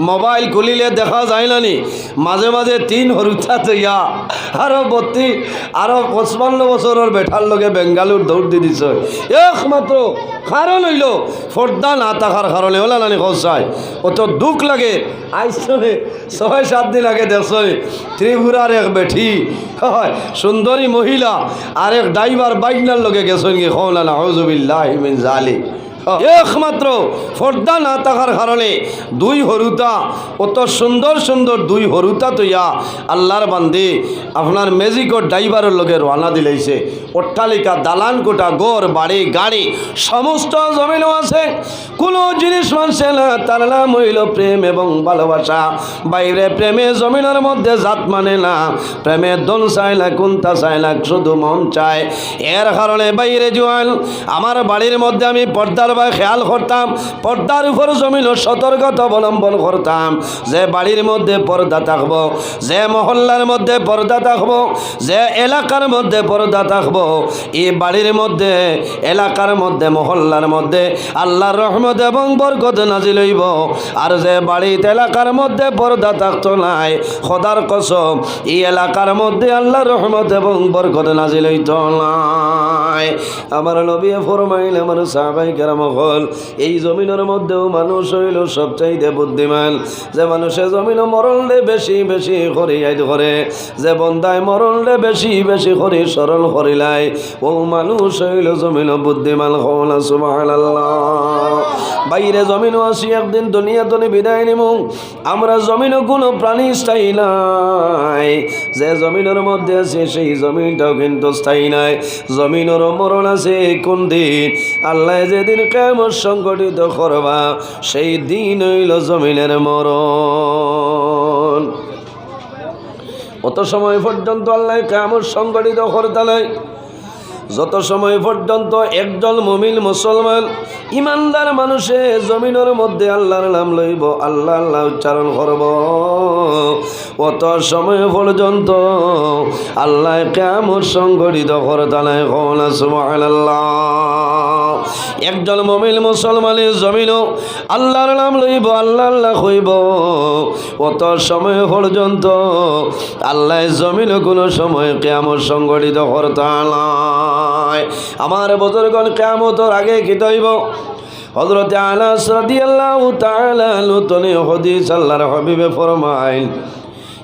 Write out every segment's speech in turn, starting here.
Mobile খুলিলে দেখা যায় না নি? মাঝে মাঝে তিন হরুতা তৈয়া আরও বত্তি, আরও পঁচপান্ন বছরের বেঠার লগে বেঙ্গালুর দৌড় দি দিছ। একমাত্র কারণ হইল ফর্দা না থাকার কারণে ওলা নানি খসায় অত দুঃখ লাগে। আইসনে ছয়, সাত দিন আগে দেখছই ত্রিপুরার এক বেঠি। হয় সুন্দরী মহিলা আর এক ড্রাইভার বাইকনার লগে গেছেন কি? খোলা না হজুবিল্লাহ জালি একমাত্র ফর্দা না থাকার কারণে দুই হরুতা, অত সুন্দর সুন্দর দুই হরুতা তৈয়া আল্লাহর বান্দি, আপনার মেজিকর ড্রাইভারের লগে রওনা দিলেছে অট্টালিকা, দালান কোটা গড় বাড়ি, গাড়ি, সমস্ত জমিনও আছে। কোনো জিনিস মানছে না, তার নাম হইল প্রেম এবং ভালোবাসা। বাইরে প্রেমে জমিনের মধ্যে জাত মানে না প্রেমের দন চায় না কোনটা চায় না, শুধু মন চায়। এর কারণে বাইরে জোয়াল, আমার বাড়ির মধ্যে আমি পর্দার বা খেয়াল করতাম, পর্দার উপর জমিন সতর্কতা অবলম্বন করতাম। যে বাড়ির মধ্যে পর্দা থাকব, যে মহল্লার মধ্যে পর্দা থাকব, যে এলাকার মধ্যে পর্দা থাকব, এই বাড়ির মধ্যে, এলাকার মধ্যে, মহল্লার মধ্যে আল্লাহর রহমত এবং বরকত নাজিল হইব। আর যে বাড়িতে এলাকার মধ্যে পর্দা থাকতো নাই, খোদার কসম, এই এলাকার মধ্যে আল্লাহর রহমত এবং বরকত নাজিল হইত নাই। আমার নবী ফরমাইল, আমার সাহাবাই কেরাম হল এই জমিনের মধ্যেও মানুষ হইল সবচাইতে বুদ্ধিমান। যে মানুষে জমিন মরণে বেশি বেশি করিয়াই করে, যে বন্দায় মরণে বেশি বেশি করি সরল করিলাই ও মানুষ হইল জমিন বুদ্ধিমান হলা সুবহানাল্লাহ। বাইরে জমিনও আসি, একদিন দুনিয়া তনে বিদায় নিব আমরা জমিনও কোনো প্রাণী স্থায়ী নাই। যে জমিনের মধ্যে আছে, সেই জমিনটাও কিন্তু স্থায়ী নাই। জমিনেরও মরণ আছে কোন দিন? আল্লাহ যেদিন কেমন সংগঠিত করবা? সেই দিন হইল জমিনের মরণ। অত সময় পর্যন্ত আল্লাহ কেমন সংগঠিত করতে যত সময় পর্যন্ত একদল মমিন মুসলমান ইমানদার মানুষে জমিনের মধ্যে আল্লাহর নাম লইব, আল্লাহ আল্লাহ উচ্চারণ করব। অত সময় পর্যন্ত আল্লাহ কেমন সংগঠিত করতালাই কনা সুবহানাল্লাহ। একজন মমিন মুসলমানের জমিনও আল্লাহর নাম লইব আল্লাহ আল্লাহ হইব। অত সময় পর্যন্ত আল্লাহ জমিনও কোনো সময় কেমন সংগঠিত করতালায় আমার বজরগণ কেমতর আগে কি তৈব? হজরত আনাস রাদিয়াল্লাহু তাআলা লুতনে হদিস আল্লাহর হাবিবে ফরমাইল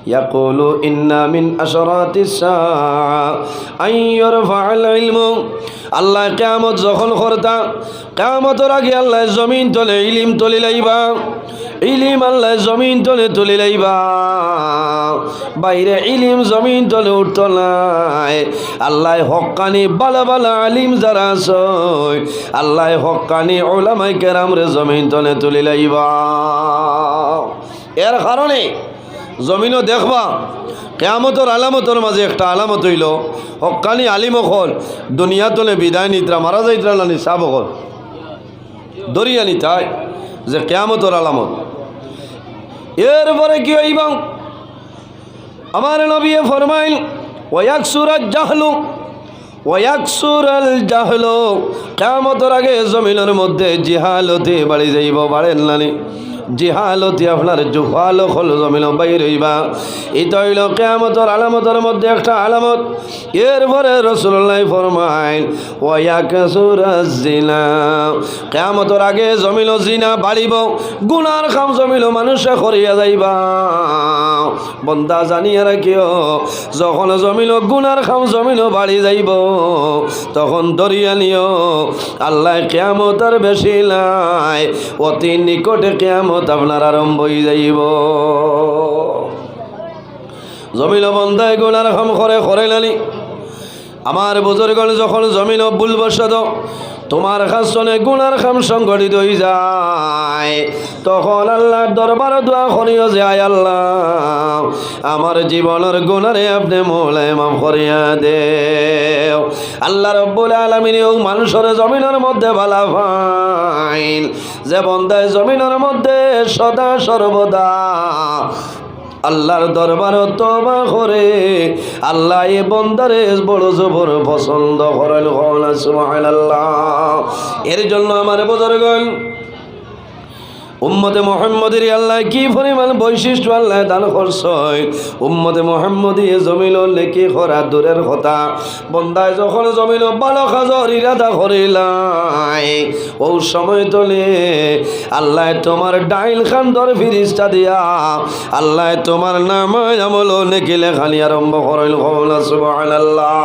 يقول إن من أشرات الساعة أن يرفع العلم আল্লাহ কেমত যখন করতা কেমতর আগে আল্লাহ জমিন তলে ইলিম তলি লাইবা ইলিম আল্লাহ জমিন তলে তুলি লাইবা বাইরে ইলিম জমিন তলে উঠত নাই আল্লাহ হকানি বালা বালা আলিম যারা আছে আল্লাহ হকানি ওলামাই কেরাম রে জমিন তলে তুলি লাইবা এর কারণে জমিনও দেখবা। কেয়ামতর আলামতর মাঝে একটা আলামত হইল। হকানি আলিম অকল দুনিয়া তোলে বিদায় নিত্রা, মারা যাইত্রা নানি সাব অকল দরিয়া নিতাই যে কেয়ামতর আলামত। এরপরে কি হইব? আমার নবী ফরমাইল ওয়াক সুরাজ জাহলু ওয়াক সুরাল জাহলো। কেয়ামতর আগে জমিনের মধ্যে জিহালতে বাড়ি যাইব, বাড়েন নানি জিহালতি আপনার জুহাল হল জমিন বাইর হইবা। এটা হইল কেয়ামতর আলামতের মধ্যে একটা আলামত। এরপরে রসুল্লাহ ফরমাইন ওয়াক জিনা কেয়ামতর আগে জমিল জিনা বাড়িব, গুনার খাম জমিল মানুষে করিয়া যাইবা। বন্দা জানিয়া রাখিও, যখন জমিল গুনার খাম জমিল বাড়ি যাইব, তখন দরিয়া নিও, আল্লাহ কেয়ামতার বেশি নাই অতি নিকটে কেয়ামত আপনার আরম্ভ হয়ে যাইব। জমিন বন্ধায় গোলার খাম করে করে নানি আমার বুজুর্গণ যখন জমিন ভুল বসত তোমার কাছনে গুনার খাম সংগঠিত হয়ে যায়। তখন আল্লাহর দরবার দোয়া করিও যে, আয় আল্লাহ, আমার জীবনের গুণারে আপনি মোলায় মাফ করিয়া দে আল্লাহ রব্বুল আলমিনেও মানুষের জমিনের মধ্যে ভালা ফাইন যে বন্ধায় জমিনের মধ্যে সদা সর্বদা আল্লাহর দরবার তবা করে, আল্লাহ এ বন্দারে বড় জবর পছন্দ করেন। আল্লাহ এর জন্য আমার বুজুর্গণ উম্মতে মোহাম্মদের আল্লাহ কি পরিমাণ বৈশিষ্ট্য আল্লাহ দান করছয় উম্মতে মোহাম্মদী জমিল লেখি করা দূরের কথা। বন্দায় যখন জমিল বালো খাজর ইরাদা করিলাই ও সময় তোলে আল্লাহ তোমার ডাইল খান্দর ফিরিস্তা দিয়া, আল্লাহ তোমার নাম আমল নেকি লেখালি আরম্ভ করিল কৌলা সুবহানাল্লাহ।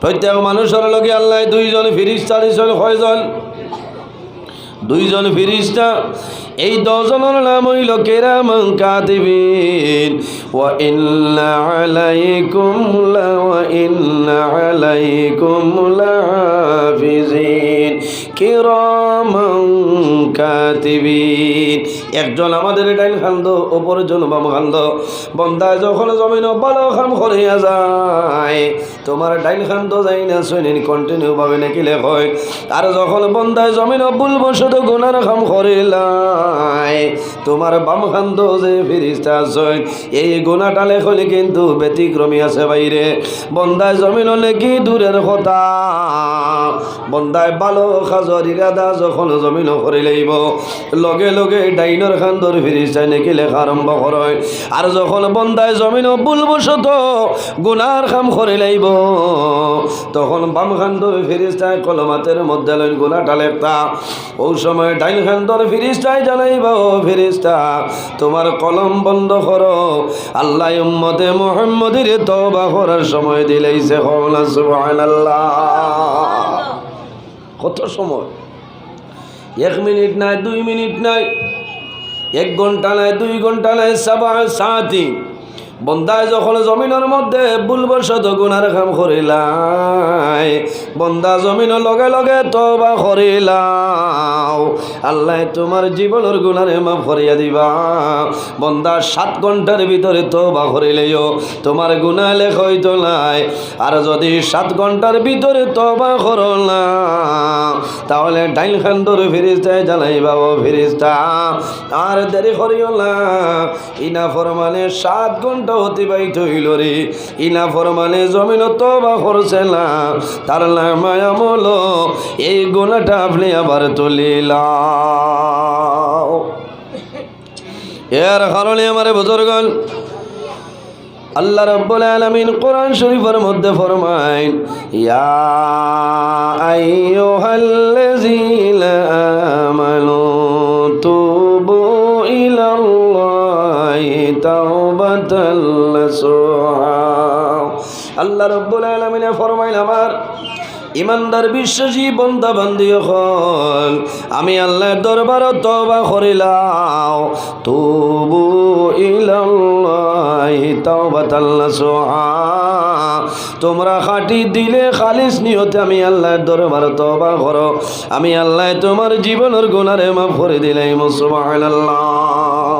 প্রত্যেক মানুষের লগে আল্লাহ দুইজন ফিরিস্তা দিছেন কয়জন? দুইজন ফিরিস্তা, এই দশজনের নাম হইল কেরাম কাতিবিন। ওয়া ইন্না আলাইকুম লা, ওয়া ইন্না আলাইকুম কিরামান কাতিবিন। একজন আমাদের ডাইন খান্দ অপরজন বাম খান্দ। বন্দায় যখন জমিন ভালো খাম করিয়া যায়, তোমার ডাইন খান্দ যাই না শুনিন কন্টিনিউ ভাবে নাকি লেখয়। আর যখন বন্দায় জমিন ভুল বসত গুনার খাম করিলাই, তোমার বাম খান্দ যে ফিরিস্তা আছে এই গুণাটা লেখলে কিন্তু ব্যতিক্রমী আছে বাইরে। বন্দায় জমিন নাকি দূরের কথা, বন্দায় ভালো খাজর ইরাদা যখন জমিন করে লইব, লগে লগে ডাইনর খান্দর ফিরিস্তায় নাকি লেখা আরম্ভ করে আর যখন বন্দায় জমিন ভুলবশত গুনার কাম করে লাইব, তখন বাম খান্দর ফিরিস্তায় কলমাতের মধ্যে লইন গুনাটা লেখতা। ও সময় ডাইন খান্দর ফিরিস্তায় জানাইব ফিরিস্তা তোমার কলম বন্ধ করো আল্লাহ উম্মতে মোহাম্মদের তওবা করার সময় দিলেইছে হওলা সুবহানাল্লাহ। কত সময়? এক মিনিট নাই, দুই মিনিট নাই, এক ঘণ্টা নাই, দুই ঘণ্টা নাই সাবা সাথী বন্দায় যখন জমিনের মধ্যে ভুলবশত গুনার কাম করিলাই, বন্দা জমিনের লগে লগে তবা করিলাও। আল্লাহ তোমার জীবনের গুনারে মাফ করিয়া দিবা। বন্দা সাত ঘণ্টার ভিতরে তবা করিলেও তোমার গুণা লেখ হইতো নাই। আর যদি সাত ঘণ্টার ভিতরে তবা করো না, তাহলে ডাইল খান্দর ফিরিস্তায় জানাইবা ও ফিরিস্তা আর দেরি করিও না। ইনা ফরমানে সাত ঘণ্টা অতিবাহিত হইল রে। ইনা ফরমানে জমিন তো বা করছে না। তার নামায় এই গোনাটা আপনি আবার তুলিলা এর কারণে আমার বুজুর্গন আল্লাহ রব্বুল আলামিন কোরআন শরীফের মধ্যে ফরমাইন, ইয়া আইয়ুহাল্লাযীনা আমানু তুবু ইলাল্লাহি তাওবাতাল নাসুহা আল্লাহ রব্বুল আলমিনে ফরমাইল আমার ইমানদার বিশ্বাসী বন্দা বান্দি হল আমি আল্লাহর দরবার তবা করিলাও তবু ইলাল্লাহি তাওবাতাল নাসুহা তোমরা খাটি দিলে খালিস নিয়তে আমি আল্লাহর দরবার তবা করো। আমি আল্লাহ তোমার জীবনের গুনারে মাফ করে দিলাই সুবহানাল্লাহ।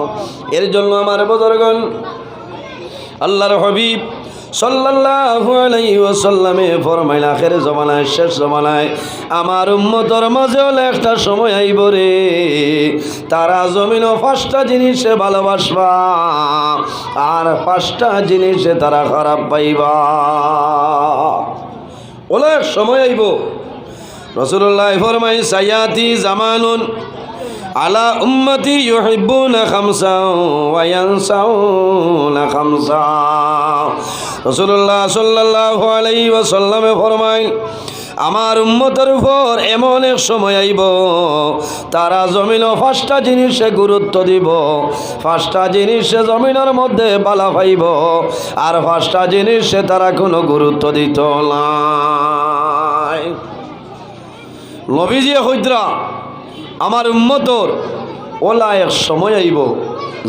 এর জন্য আমার বুজুর্গণ, আল্লাহর হবিব সাল্লাল্লাহু আলাইহি ওয়াসাল্লামে ফরমাইল, আখের জমানায়, শেষ জমানায়, আমার উম্মতর মাঝে হলে একটা সময় আইব রে। তারা জমিন পাঁচটা জিনিসে ভালোবাসবা, আর পাঁচটা জিনিসে তারা খারাপ পাইবা। ওলা সময় আইব। রসুল্লাহ ফরমাই সায়াতি জামানুন আলা উম্মতি ইউহিব্বুনা খামসা ওয়া ইয়ানসাউনা খামসা। রাসূলুল্লাহ সাল্লাল্লাহু আলাইহি ওয়াসাল্লামে ফরমাইল আমার উম্মতের উপর এমন এক সময় আইব, তারা জমিন পাঁচটা জিনিসে গুরুত্ব দিব পাঁচটা জিনিসে জমিনের মধ্যে বালা পাইব আর পাঁচটা জিনিসে তারা কোনো গুরুত্ব দিত না নবীজি হইদ্রা আমার উম্মতর ওলা এক সময় আইব।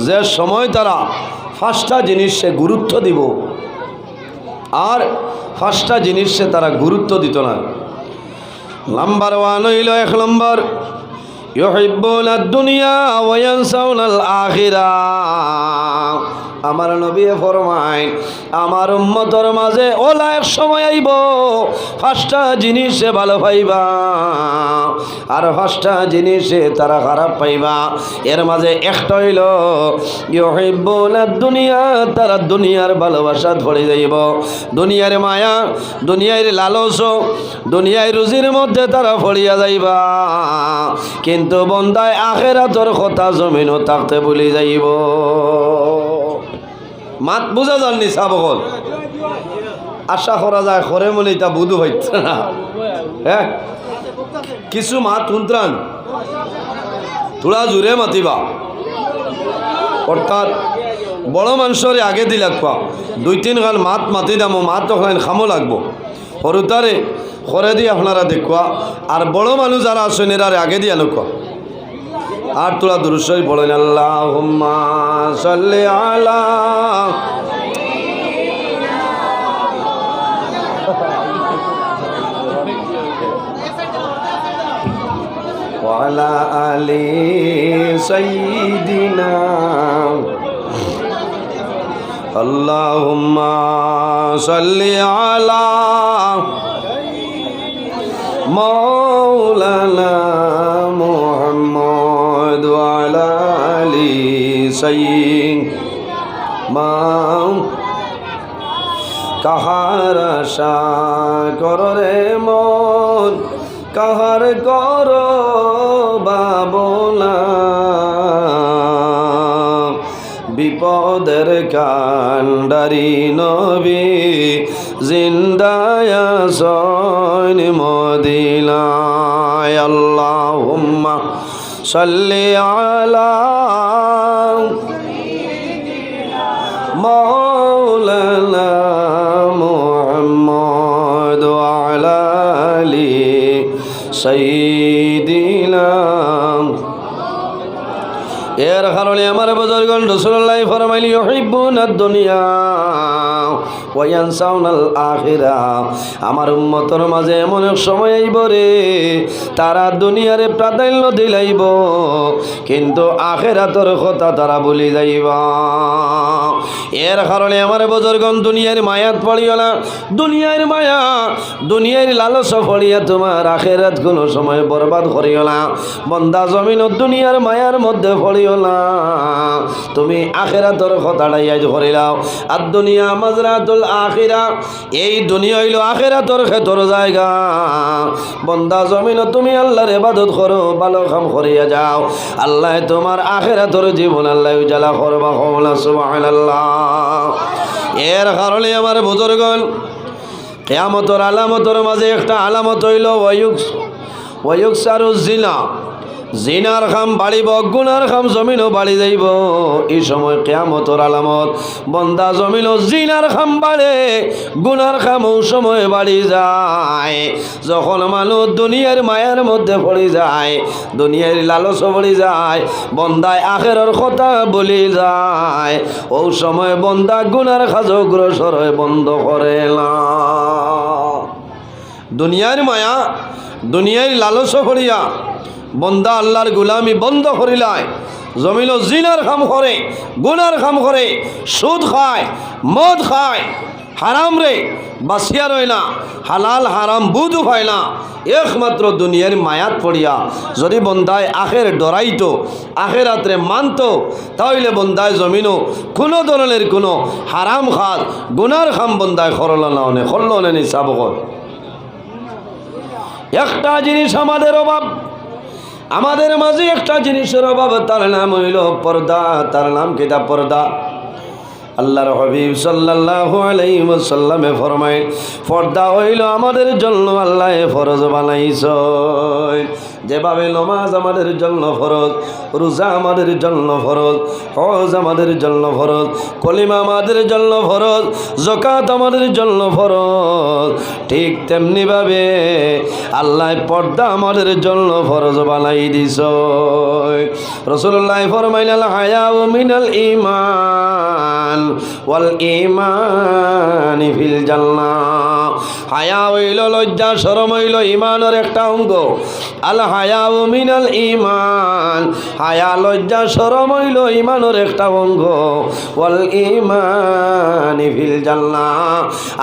যে সময় তারা পাঁচটা জিনিসে গুরুত্ব দিব। আর পাঁচটা জিনিসে তারা গুরুত্ব দিত না। নাম্বার ওয়ান হইল এক নম্বর ইহিবুল দুনিয়া ওয়া ইয়ানসাউনাল আখিরা। আমার নবী ফরমাইন, আমার উম্মতর মাঝে ওলা এক সময় আইব। পাঁচটা জিনিসে ভালো পাইবা, আর পাঁচটা জিনিসে তারা খারাপ পাইবা। এর মাঝে একটা হইল দুনিয়া, তারা দুনিয়ার ভালোবাসা ধরে যাইব। দুনিয়ার মায়া, দুনিয়ার লালস, দুনিয়ার রুজির মধ্যে তারা ফড়িয়া যাইবা। কিন্তু বন্দায় আখেরাতর কথা জমিনও থাকতে ভুলি যাইব। মাত বুঝা যাননি সাবকল আশা করা যায় করে মনে তা বুধু হইতে না হ্যাঁ কিছু মাত শুনত্রান থোড়া জোরে মাতিবা। অর্থাৎ বড় মানুষরে আগে দি লাগবা দুই তিন গান মাত মাতি দামো, মাত তখন খামো লাগবো। সরুতারে করে দিয়ে আপনারা দেখুয়া আর বড় মানুষ যারা আছেন এরারে আগে দিয়ে আনুকা আর তোরা দুরুসই বলেন আল্লাহ সাল্লি আলা وعلى آل سيدنا اللهم صل على مولانا سيدنا কাহার আশা কর রে মন কাহার কর বাবনা বিপদের কান্ডারি নবী জিন্দায়া সৈন মদিনায় আল্লাহুম্মা সাল্লি আলা مولانا محمد وعلى آل سيدنا এর কারণে আমার বুজুর্গন রসুল্লাহ ফরমাইলি, ইউহিব্বুন দুনিয়া ওয়া ইয়ানসাউনাল আখিরা আমার উম্মতর মাঝে এমন এক সময় আইব রে, তারা দুনিয়ারে প্রাধান্য দিলাইব, কিন্তু আখেরাতর কথা তারা ভুলি যাইব। এর কারণে আমার বুজুর্গন দুনিয়ার মায়াত পড়িও না, দুনিয়ার মায়া, দুনিয়ার লালস ফড়িয়া তোমার আখেরাত কোনো সময় বরবাদ করিও না। বন্দা জমিন দুনিয়ার মায়ার মধ্যে ফড়িও না। তুমি আখেরাতর কথাটাই আজ করিলাও আর দুনিয়া মাজরাতুল আখিরা, এই দুনিয়া হইল আখেরাতর খেতর জায়গা। বন্দা জমিন তুমি আল্লাহর ইবাদত করো, ভালো কাম করিয়া যাও। আল্লাহ তোমার আখেরাতর জীবন আল্লাহ উজালা করবা কমলা, সুবহানাল্লাহ। এর কারণে আমার বুজুর্গন কেয়ামতর আলামতর মাঝে একটা আলামত হইল ওয়ুক ওয়ুক সারু জিনা। জিনার খাম বাড়িব, গুনার খাম জমিনও বাড়ি যাইব। এই সময় কেয়ামতর আলামত, বন্দা জমিন জিনার খাম বাড়ে, গুনার খামও সময় বাড়ি যায়। যখন মানুষ দুনিয়ার মায়ার মধ্যে পড়ে যায়, দুনিয়ার লালস পড়ে যায়, বন্দায় আখেরর কথা বলি যায়। ও সময় বন্দা গুনার খাজ গ্রসর বন্ধ করে দুনিয়ার মায়া, দুনিয়ার লালস করিয়া বন্দা আল্লাহর গুলামি বন্ধ করিলায়। জমিল জিনার খাম করে, গুনার খাম করে, সুদ খায়, মদ খায়। হারাম রে বাসিয়া রয় না, হালাল, হারাম বুধ হয় না। একমাত্র দুনিয়ার মায়াত পড়িয়া যদি বন্দায় আখের ডরাইতো, আখের রাত্রে মানত, তাহলে বন্দায় জমিনও কোনো ধরনের কোনো হারাম খাত, গুনার খাম বন্দায় খরল না অনে খরল সাবকর একটা জিনিস আমাদের অভাব আমাদের মাঝে একটা জিনিসের অভাব, তার নাম হইল পর্দা, তার নাম কিতাব পর্দা? আল্লাহর হবিব সাল্লাল্লাহু আলাইহি ওয়াসাল্লামে ফরমায়, পর্দা হইল আমাদের জন্য আল্লাহ ফরজ বানাইছ। যেভাবে নমাজ আমাদের জন্য ফরজ, রোজা আমাদের জন্য ফরজ, হজ আমাদের জন্য ফরজ, কলিমা আমাদের জন্য ফরজ জকাত আমাদের জন্য ফরজ, ঠিক তেমনিভাবে আল্লাহ পর্দা আমাদের জন্য ফরজ বানাই দিছ। রসুল্লাহ ফরমাইল হায়া ও মিনাল ইমান ওয়াল ইমান ফিল জান্নাহ। হায়া হইল, লজ্জা সরম হইল, ইমানের একটা অঙ্গ। আল হায়া মিনাল ইমান হায়া, লজ্জা সরম হইল, ইমানের একটা অঙ্গ। ওয়াল ইমান ফিল জান্না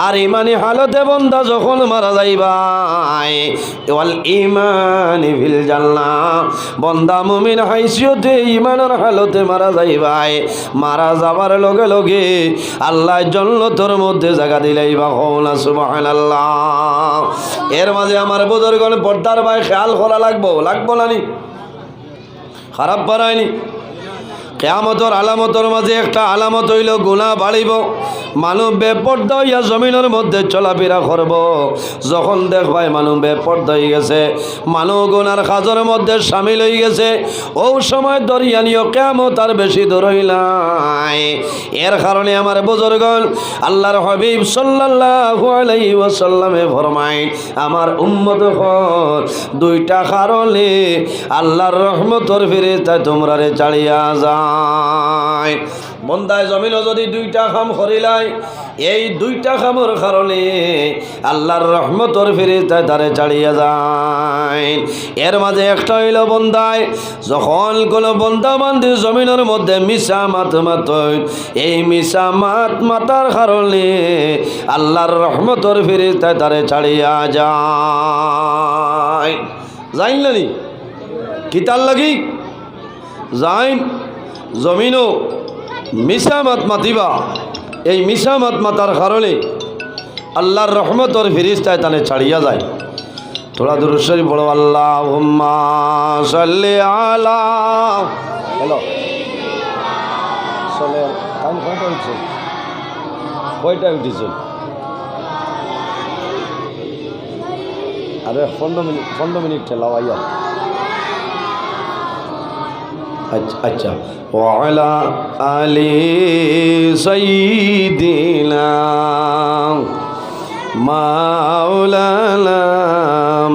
আর ইমানি হালতে বন্দা যখন মারা যাইবাই, ওয়াল ইমান ফিল জান্না বন্দা মুমিন হাইসিয়তে ইমানের হালতে মারা যাইবাই। মারা যাবার লগে লগে আল্লাহ জন্নতর মধ্যে জায়গা দিলাই বা হওনা সুবহানাল্লাহ। এর মাঝে আমার বুজুর্গণ পর্দার ভাই খেয়াল করা লাগবো। লাগবো না নি? খারাপ বাড়ায়নি কেয়ামতর আলামতর মাঝে একটা আলামত হইল গুণা বাড়িব। মানুষ বেপর্দা হইয়া জমিনের মধ্যে চলাফেরা করব। যখন দেখবাই মানুষ বেপর্দা হয়ে গেছে মানুষ গুনার কাজের মধ্যে সামিল হয়ে গেছে। ও সময় দরিয়া দরিয়ানিও কেমত আর বেশি দূর হইলাই এর কারণে আমার বুজুর্গণ, আল্লাহর হবিব সাল্লাল্লাহু আলাইহি ওয়াসাল্লামে ফরমায় আমার উম্মত হল দুইটা কারণে আল্লাহর রহমতর ফিরে তাই তোমরা রে চালিয়া যায় বন্দায় জমিন যদি দুইটা খাম করিলাই এই দুইটা খামর কারণে আল্লাহর রহমতর ফিরে তাই তারে চালিয়ে যায়। এর মাঝে একটা হইল বন্দায়, যখন কোনো বন্দা বান্ধি জমিনের মধ্যে মিশা মাত মাত এই মিশা মাত মাতার কারণে আল্লাহর রহমতর ফিরে তাই তারে ছাড়িয়া যায়। যাইনি কিতার লাগি? যাইন। জমিনও মিশা মাত মাতিবা। এই মিশা মাত মাতার কারণে আল্লাহর রহমতর ফিরিস্তায় তানে ছাড়িয়া যায়। থোড়া দূর শরীফ বড় আল্লাহ সাল্লি আলা চলে কয়টা উঠছে? আরে, পনেরো মিনিট পনেরো মিনিট ঠেলাও, আইয়া। আচ্ছা আচ্ছা। ওয়ালা আলি সঈদিনা মাওলানা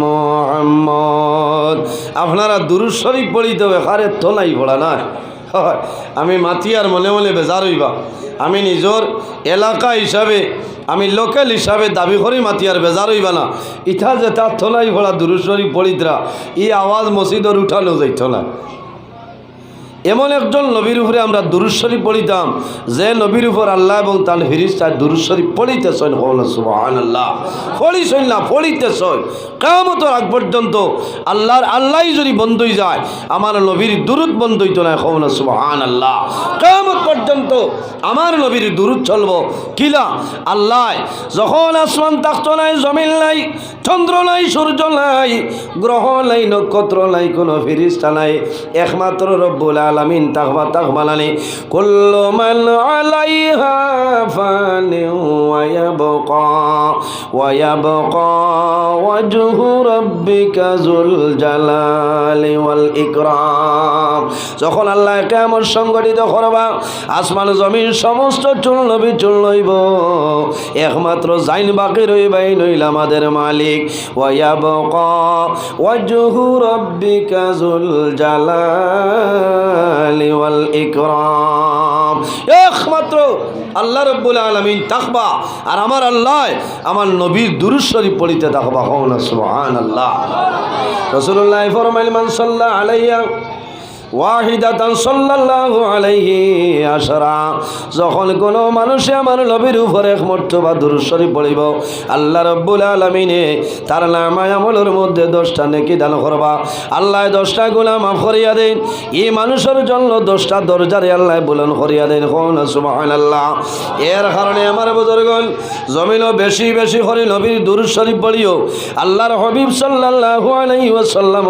মোহাম্মদ। আপনারা দুরুদ শরীফ পড়িতে হবে হারে তোলাই পড়া না আমি মাতিয়ার মনে মনে বেজার হইবা। আমি নিজর এলাকা হিসাবে, আমি লোকাল হিসাবে দাবি করি, মাতিয়ার বেজার হইবা না। ইথা যে তার থলাই ভরা দুরুদ শরীফ পড়িতরা, ই আওয়াজ মসজিদর উঠানো যাইত না। এমন একজন নবীর উপরে আমরা দুরুশ্বরী পড়িতাম, যে নবীর উপর আল্লাহ এবং তার ফিরিস্তার দুরুশ্বরী পড়িতেছেন। আল্লাহ পড়িছেন না, পড়িতেছেন। কেমতর আগ পর্যন্ত আল্লাহর আল্লাহ যদি বন্ধ হয়ে যায়, আমার নবীর দুরুদ বন্ধ হইতো না। হল সুবাহান আল্লাহ কেমত পর্যন্ত আমার নবীর দুরুদ চলব। কিলা আল্লাহ যখন আসমান তাক্ত নাই, জমিন নাই, চন্দ্র নাই, সূর্য নাই, গ্রহ নাই, নক্ষত্র নাই, কোনো ফিরিস্তা নাই। একমাত্র রব্বুল আলামিন, তাকবা তাকবালানি কুল্লু মান আলাইহা ফানি ওয়া ইয়াবকা ওয়া ইয়াবকা ওয়াজহু রাব্বিকা যুল জালালি ওয়াল ইকরাম। যখন আল্লাহ কেমন সংগঠিত করবা, আসমান জমিন সমস্ত চুল নবী চুল লইব। একমাত্র জাইন বাকি রইবাই নইল আমাদের মালিক। ওয়ায়াবকা ওয়াজহু রাব্বিকা যুল জালালি ওয়াল ইকরাম একমাত্র আল্লাহ রব্বুল আলমিন তাকবা। আর আমার আল্লাহ, আমার নবীর দুরুদ শরীফ পড়িতে তাকবা। হন আল্লাহ সুবহানাল্লাহ। রাসূলুল্লাহ ফরমাইল মানসাল্লাহ আলাইয়া ওয়াহিদাতান সাল্লাল্লাহু আলাইহি যখন কোনো মানুষে আমার নবীর উপরে এক মর্তবা দুরূদ শরীফ পড়িব, আল্লাহ রাব্বুল আলামিনে তার নামায় আমলের মধ্যে দশটা নেকি দান করবা। আল্লাহ দশটা গুনাহ মাফ করিয়া দেন। এই মানুষের জন্য দশটা দরজারে আল্লাহ বুলন করিয়া দেন। কোন সুবহানাল্লাহ। এর কারণে আমার বুজুর্গণ জমিনও বেশি বেশি করে নবীর দুরূদ শরীফ পড়িও। আল্লাহর হাবিব সাল্লাল্লাহু আলাইহি ওয়াসাল্লাম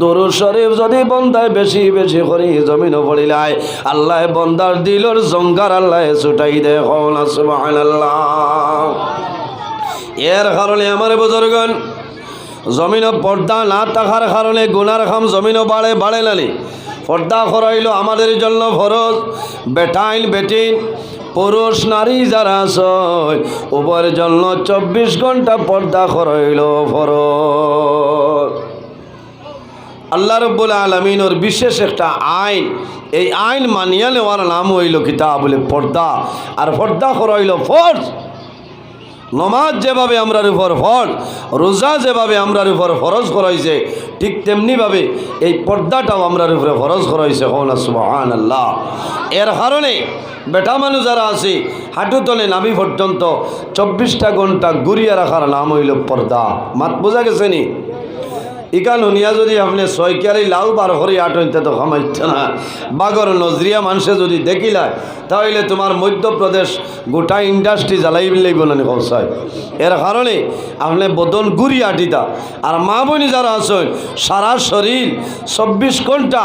দুরূদ শরীফ যদি বন্দায় বেশি বেশি করে জমিনও পড়িলাই। আল্লাহ বন্দার দিলর জঙ্গার আল্লাহ ছুটাই দে এর কারণে আমার বুজুর্গণ জমিনও পর্দা না থাকার কারণে গুনার খাম জমিনও বাড়ে বাড়ে নানি পর্দা করাইল আমাদের জন্য ফরজ। বেটাইন, বেটিন, পুরুষ, নারী যারা আছে, উভয়ের জন্য চব্বিশ ঘণ্টা পর্দা করাইল ফরজ। আল্লাহ রব্বুল আলমিনর বিশেষ একটা আইন। এই আইন মানিয়া নেওয়ার নাম হইল কিতাব বলে পর্দা আর পর্দা করা হইল ফর্জ। নমাজ যেভাবে আমরার উপর ফর রোজা যেভাবে আমরার উপর ফরজ করাইছে, ঠিক তেমনিভাবে এই পর্দাটাও আমরার উপরে ফরজ করাইছে হন সুবহান আল্লাহ এর কারণে বেটা মানুষ যারা আছে হাঁটুতলে নাভি পর্যন্ত চব্বিশটা ঘণ্টা ঘুরিয়ে রাখার নাম হইল পর্দা। মাত বোঝা গেছে নি? ইকা নুনিয়া যদি আপনি সৈকিয়ারি লাউ বার হরি আটইতে তো খামাইতে না। বাগর নজরিয়া মানুষে যদি দেখিলা, তাহলে তোমার মধ্যপ্রদেশ গোটা ইন্ডাস্ট্রি জ্বালাই লাগব না কৌশায় এর কারণে আপনি বদন গুড়ি আটিতা, আর মা বোনি যারা আছেন, সারা শরীর চব্বিশ ঘণ্টা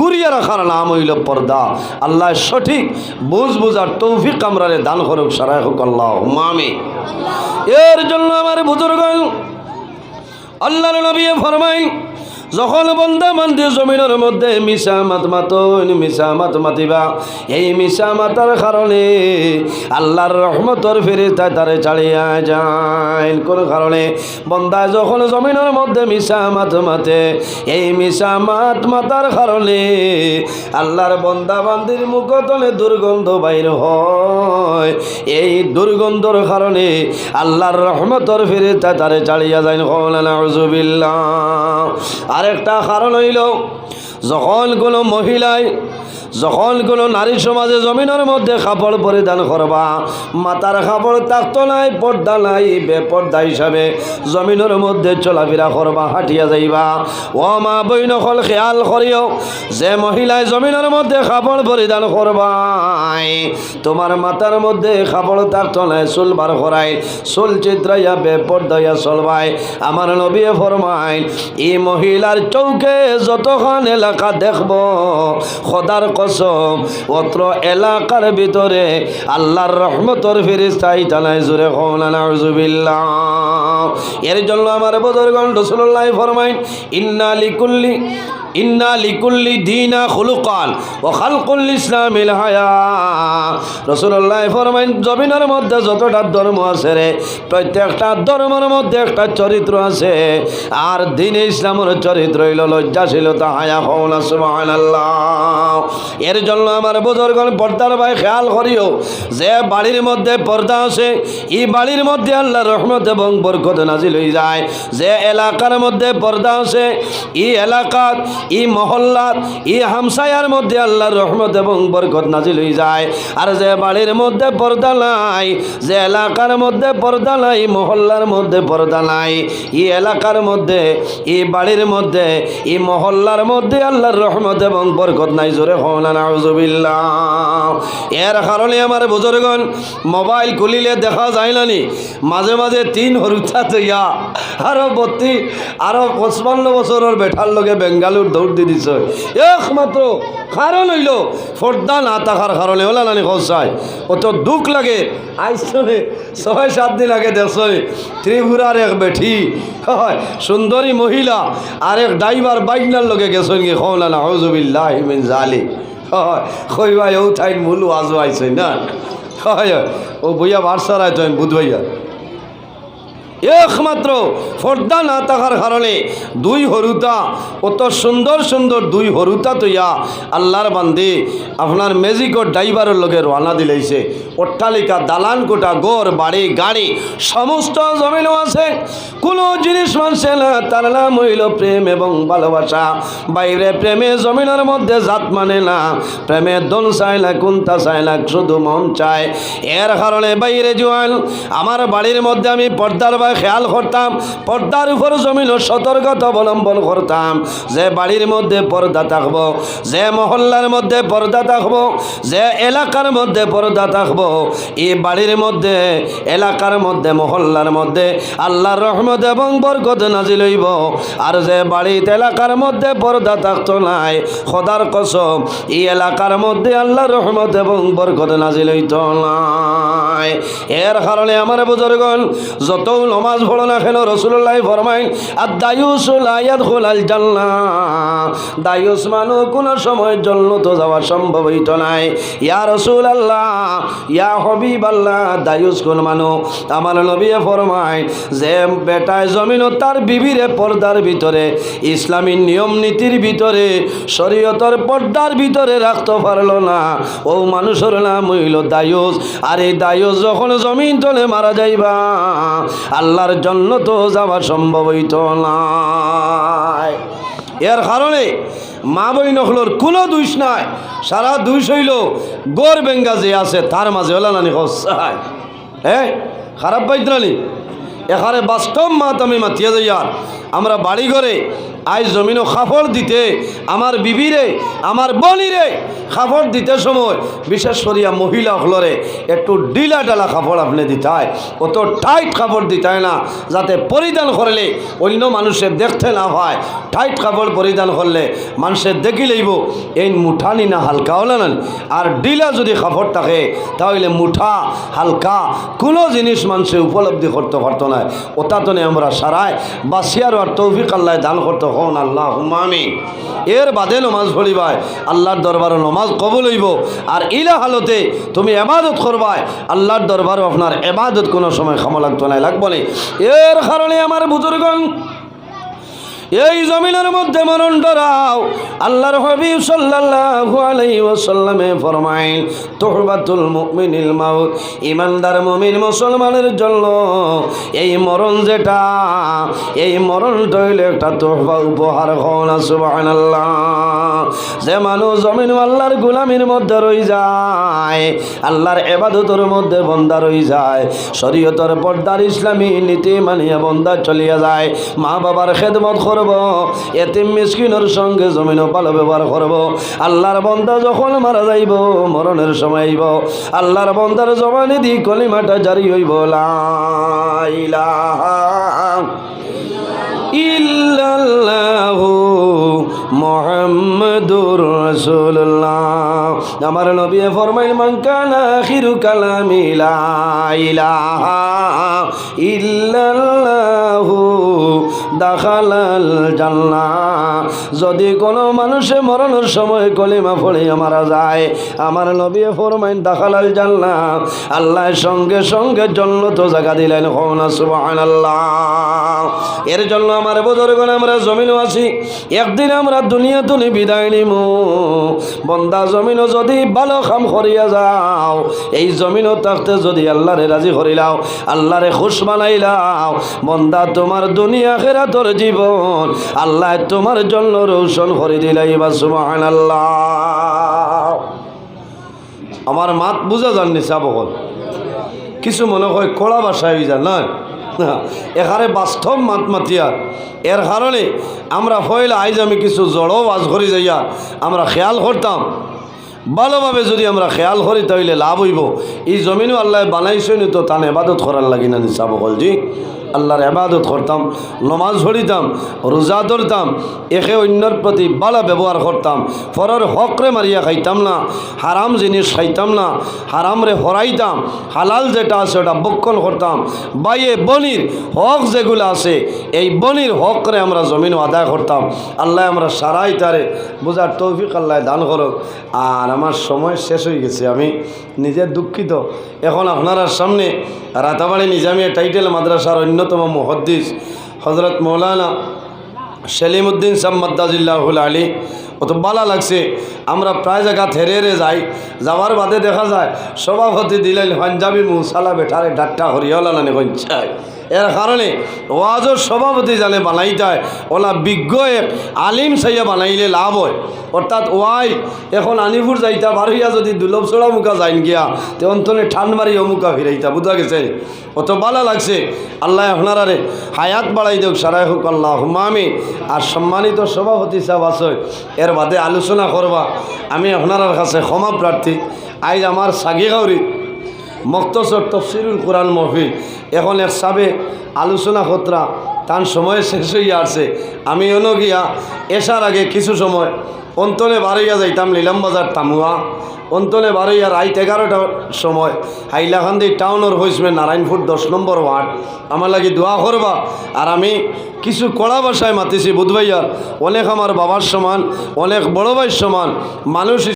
গুড়িয়ে রাখার নাম হইল পর্দা। আল্লাহ সঠিক বুঝ বুঝার তৌফিক কামরারে দান করুক, সারাই হোক আল্লাহ মামি এর জন্য আমার বুজুর্গ আল্লাহর নবী ফরমাই যখন বন্দা মান্দি জমিনের মধ্যে মিশা মাত মাতন মিশা মাত মাতিবা, এই মিশা মাতার কারণে আল্লাহর রহমতর ফিরে তারে চালিয়া যায়। কোন কারণে? বন্দা যখন জমিনের মধ্যে মিশা মাত মাতে, এই মিশা মাত মাতার কারণে আল্লাহর বন্দা বান্দির মুখতলে দুর্গন্ধ বাইর হয়। এই দুর্গন্ধর কারণে আল্লাহর রহমতর ফিরে তারে চালিয়া যায়। নজুবিল্লা আরেকটা কারণ হইল যখন কোনো মহিলায় যখন কোনো নারী সমাজে জমিনের মধ্যে কাপড় পরিধান করবা মাতার কাপড় থাকতো নাই, পর্দা নাই, বেপর্দা হিসাবে জমিনের মধ্যে চলাফেরা করবা, হাঁটিয়া যাইবা। ও মা বই নকল খেয়াল করিও, যে মহিলায় জমিনের মধ্যে কাপড় পরিধান করবাই, তোমার মাথার মধ্যে কাপড় থাকতো নাই, চুল বার করাই, চুল চিত্রাইয়া, বেপর্দাইয়া চলবাই। আমার নবী ফরমাই এই মহিলার চৌকে যতক্ষণ এলাকা দেখব, খোদার কসম, অত্র এলাকার ভিতরে আল্লাহর রহমতর ফিরিস্তাই তালাই জুড়ে হৌনাজুবিল্লাহ এর জন্য আমার বদরগণ রসুল্লাহ ফরমাইন, ইন্না লিকুল্লি ইন্না লিকুল্লি দিনা খুলুকান ও খালকুল ইসলামিল হায়া। রসুল্লাহ ফরমাইন, জমিনের মধ্যে যতটা ধর্ম আছে রে, প্রত্যেকটা ধর্মের মধ্যে একটা চরিত্র আছে। আর দিন ইসলামের চরিত্র হইল লজ্জাশীলতা, হায়া হওয়া সুবহানাল্লাহ। এর জন্য আমার বুজুর্গণ, পর্দার ভাই, খেয়াল করিও যে বাড়ির মধ্যে পর্দা আছে, এই বাড়ির মধ্যে আল্লাহ রহমত এবং বরকত নাজিল হয়ে যায়। যে এলাকার মধ্যে পর্দা আছে, এই এলাকার এই মহল্লার এই হামসায়ার মধ্যে আল্লাহর রহমত এবং বরকত নাজিল হয়ে যায়। আর যে বাড়ির মধ্যে পর্দা নাই, যে এলাকার মধ্যে পর্দা নাই, মহল্লার মধ্যে পর্দা নাই এই এলাকার মধ্যে এই বাড়ির মধ্যে এই মহল্লার মধ্যে আল্লাহর রহমত এবং বরকত নাই, জোরে এর কারণে আমার বুজুর্গন মোবাইল খুলিলে দেখা যায় না নি? মাঝে মাঝে তিন হরুতা আরও বত্তি আরও পঁচপান্ন বছরের বেঠার লগে বেঙ্গালুর দৌড় দি দিছ। একমাত্র কারণ হইল, ফর্দা না থাকার কারণে ওলা নানি খসায় অত দুঃখ লাগে, আইসনে ছয়, সাত দিন আগে দেখছই, ত্রিপুরার এক বেঠি, হয়, সুন্দরী মহিলা আর এক ড্রাইভার বাইকনার লগে গেছেন গে হজুবিল্লাহ হিমিন জালি হয় ভাই ও ঠাইন মূল আজও আইছে না। হয় ও বইয়া বারসার আয় তো বুধ ভাইয়া একমাত্র ফর্দা না থাকার কারণে দুই হরুতা, অত সুন্দর সুন্দর দুই হরুতা তৈয়া আল্লাহর বান্ধে আপনার ম্যাজিকর ড্রাইভারের লগে রওনা দিলাইছে। অট্টালিকা, দালান কোটা গড় বাড়ি, গাড়ি, সমস্ত জমিনও আছে। কোনো জিনিস মানছে না, তার নাম হইল প্রেম এবং ভালোবাসা। বাইরে প্রেমে জমিনের মধ্যে জাত মানে না প্রেমের দন চায় না কুন্তা চায় না, শুধু মন চায়। এর কারণে বাইরে জোয়ান আমার বাড়ির মধ্যে আমি পর্দার বা খেয়াল করতাম, পর্দার উপর জমিন সতর্কতা অবলম্বন করতাম। যে বাড়ির মধ্যে পর্দা থাকব, যে মহল্লার মধ্যে পর্দা থাকব, যে এলাকার মধ্যে পর্দা থাকব এই বাড়ির মধ্যে, এলাকার মধ্যে, মহল্লার মধ্যে আল্লাহর রহমত এবং বরকত নাজিল হইব। আর যে বাড়িতে এলাকার মধ্যে পর্দা থাকতো নাই, খোদার কসম এই এলাকার মধ্যে আল্লাহর রহমত এবং বরকত নাজিল হইত নাই। এর কারণে আমার বুজুর্গণ, যত নমাজ পড়ো না কেন? রসুল্লাহ ফরমাইন আর দায়ুস লায়াত খোলাল জান্না দায়ুস মানু কোনো সময় জন্য তো যাওয়া সম্ভব হইত নাই। ইয়া রসুল আল্লাহ ইয়া হবিব আল্লাহ দায়ুস কোন মানু? আমার নবীয়ে ফরমাইন যে বেটায় জমিন তার বিবিরে পর্দার ভিতরে, ইসলামী নিয়ম নীতির ভিতরে, শরীয়তর পর্দার ভিতরে রাখতে পারল না। ও মানুষের নাম হইল দায়ুস। আর এই দায়ুস যখন জমিন তলে মারা যাইবা আল্লাহর জন্য তো যাওয়া সম্ভব হইত না। এর কারণে মা বই নখলোর কোনো দুষ নাই। সারা দুষ হইল গোর বেঙ্গা যে আছে, তার মাঝে হলো নানি হসায় হ্যাঁ। খারাপ পাইত্রানি এখানে বাস্তব মা তামি মাতিয়া আর আমরা বাড়ি ঘরে আজ জমিনও খাফড় দিতে, আমার বিবিরে, আমার বলিরে খাফড় দিতে সময়। বিশেষ করিয়া মহিলা হলরে, একটু ডিলা ডালা কাপড় আপনি দিতায়, অত টাইট কাপড় দিতায় না, যাতে পরিধান করলে অন্য মানুষের দেখতে না হয়। টাইট কাপড় পরিধান করলে মানুষের দেখি লইব, এই মুঠানি না হালকা হলে না? আর ডিলা যদি কাপড় থাকে, তাহলে মুঠা হালকা, কোনো জিনিস মানুষে উপলব্ধি করতে পারতো না। ওটা তো আমরা সারায় বাসিয়ার আর তৌফিক আল্লাহ দান করতে হন আল্লাহ হুমামি এর বাদে নমাজ পড়িবাই আল্লাহর দরবারে নমাজ কবল হইব। আর ইলা হালতে তুমি এবাদত করবাই আল্লাহর দরবারও আপনার এবাদত কোনো সময় ক্ষমা লাগতো না, লাগবো না। এর কারণে আমার বুজুর্গন এই জমিনের মধ্যে মরণ ডরাও। আল্লাহর হবিব সাল্লাল্লাহু আলাইহি ওয়াসাল্লামে ফরমাইন তুহবাতুল মুমিনিল মাউত ইমানদার মুমিন মুসলমানের জন্য এই মরণ যেটা, এই মরণটা হইলে একটা তোহবা উপহার হন সুবহানাল্লাহ। যে মানুষ জমিন আল্লাহর গুলামির মধ্যে রই যায়, আল্লাহর এবাদতের মধ্যে বন্দা রই যায়, শরীয়তর পর্দার ইসলামী নীতি মানিয়া বন্দা চলিয়া যায় মা বাবার খেদমত করব এতে মিসকিনের সঙ্গে জমিনও ভালো ব্যবহার করব। আল্লাহর বন্ধা যখন মারা যাইব, মরণের সময় আইব। আল্লাহর বন্দার জবানি দি কলিমাটা জারি হইব ইল্লাল্লাহু মুহাম্মাদুর রাসূলুল্লাহ। আমার নবী ফরমাইল, মান কানা আখিরু কালামি লা ইলাহা ইল্লাল্লাহু দাখালাল জান্নাহ। যদি কোনো মানুষে মরণের সময় কলিমা পড়ে মারা যায়, আমার নবী ফরমাইন দাখালাল জান্নাহ। আল্লাহর সঙ্গে সঙ্গে জন্নত জায়গা দিলেন। হনা সুবহানাল্লাহ। এর জন্য আমার বুজুর্গণ আমরা জমিনও আছি একদিন আমরা দুনিয়া তুনি বিদায় নিমু। বন্দা জমিনও যদি ভালো কাম করিয়া যাও, এই জমিনও থাকতে যদি আল্লাহরে রাজি করিলাও আল্লাহরে খুশ বানাইলাও বন্দা তোমার দুনিয়া খেরা তোর জীবন, আল্লাহ তোমার জন্য রোশন করে দিলাই বা সুবাহান আল্লাহ আমার মাত বুঝা যাননি চাবকল কিছু মনে হয় কড়া বাসায় হয়ে যান না এখানে বাস্তব মাত মাতিয়ার এর কারণে আমরা হইলে আইজ আমি কিছু জড়ো বাজ করি যাইয়া আমরা খেয়াল করতাম। ভালোভাবে যদি আমরা খেয়াল করি তাহলে লাভ হইব। এই জমিনও আল্লাহ বানাইছই তো তান এবাদত করার লাগি না নিচাব জি আল্লাহর এবাদত করতাম, নমাজ ধরিতাম রোজা ধরতাম, একে অন্যর প্রতি বালা ব্যবহার করতাম, ফরর হকরে মারিয়া খাইতাম না, হারাম জিনিস খাইতাম না, হারামরে হরাইতাম, হালাল যেটা আছে ওটা বক্ষণ করতাম, বাইয়ে বনির হক যেগুলো আছে, এই বনির হকরে আমরা জমিন আদায় করতাম, আল্লাহ আমরা সারাই তারে বোঝার তৌফিক আল্লাহ দান করক। আর আমার সময় শেষ হয়ে গেছে, আমি নিজে দুঃখিত। এখন আপনার সামনে রাতাবাড়ি নিজামিয়া টাইটেল মাদ্রাসার অন্যতম মুহদ্দিস হজরত মৌলানা সেলিমউদ্দিন সাম্মাদ্দাজিল্লাহুল আলী। অত বালা লাগছে, আমরা প্রায় জায়গা থেরে হেরে যাই, যাওয়ার বাদে দেখা যায়, সভাপতি দিলেন, পাঞ্জাবি মুসালা বেঠারে ডাট্টা হরিয়ালা নানি কঞ্চায় এর কারণে ওয়াজর সভাপতি জানে বানাইতায় ওলা বিজ্ঞ আলিম সাইয়া বানাইলে লাভ হয়। অর্থাৎ ওয়াই, এখন আনিপুর যাইতা বার হইয়া যদি দুলভ চড়া মুখা যাইন গিয়া, তে অন্তনে ঠান মারি অমুকা ফিরাইতা, বুঝা গেছে? অত ভালো লাগছে। আল্লাহ আপনারারে হায়াত বাড়াই দেখ সারাই হোক আল্লাহ হুমামি আর সম্মানিত সভাপতি সাহেব আছে, এর বাদে আলোচনা করবা। আমি আপনার কাছে ক্ষমা প্রার্থী। আজ আমার সাগি গাউরি মক্তসর তফসিরুল কোরআন মহফিল। এখন এক সাবে আলোচনা খতরা, তার সময় শেষ হইয়া আসছে আমি অন্য গিয়া এসার আগে কিছু সময় অন্তনে বাড়াইয়া যাইতাম নিলাম বাজার তামুয়া। অন্তনে বাড়াইয়া রাইত এগারোটার সময় হাইলাকান্দি টাউনের হইসবে নারায়ণপুর দশ নম্বর ওয়ার্ড। আমার লাগি দোয়া করবা। আর আমি কিছু কড়া ভাষায় মাতিছি, বুধভাইয়ার। অনেক আমার বাবার সমান, অনেক বড় ভাইয়ের সমান। মানুষ